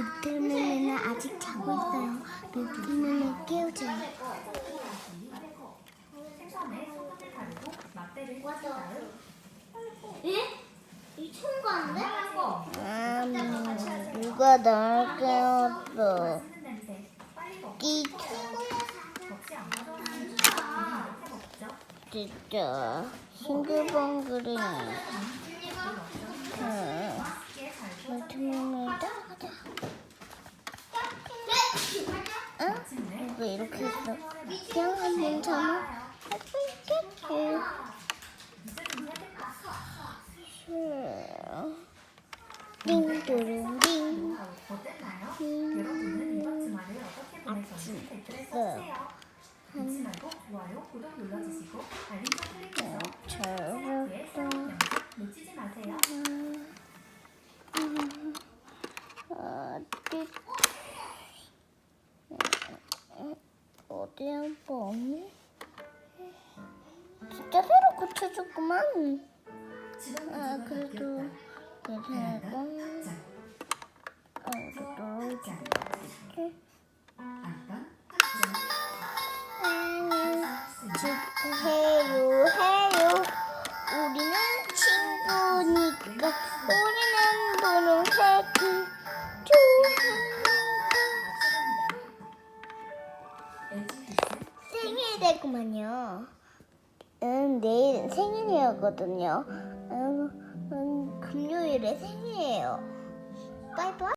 아직 자고 있어요. 해준 다음 예? 이 총각인데? 음, 누가 날 깨웠어? 맛있는 냄새 빨리 먹고 끼 먹지 않아도 하는 이렇게 먹죠 진짜 싱글벙글이네. 응. 맛있게 잘 물통을 따라가자. 응? 마침내 왜 이렇게 했어? 그냥 한번 참아. 해볼게. 띵두룽띵. 어땠나요? 어디 한번 없니? 진짜 새로 고쳐줬구만. 아 그래도 괜찮을까? 아 이것도 이렇게. 해요 해요. 우리는 친구니까 우리는 분홍색이 좋아. 생일 되구만요. 응, 내일 생일이었거든요. 응, 응, 금요일에 생일이에요. 바이바이.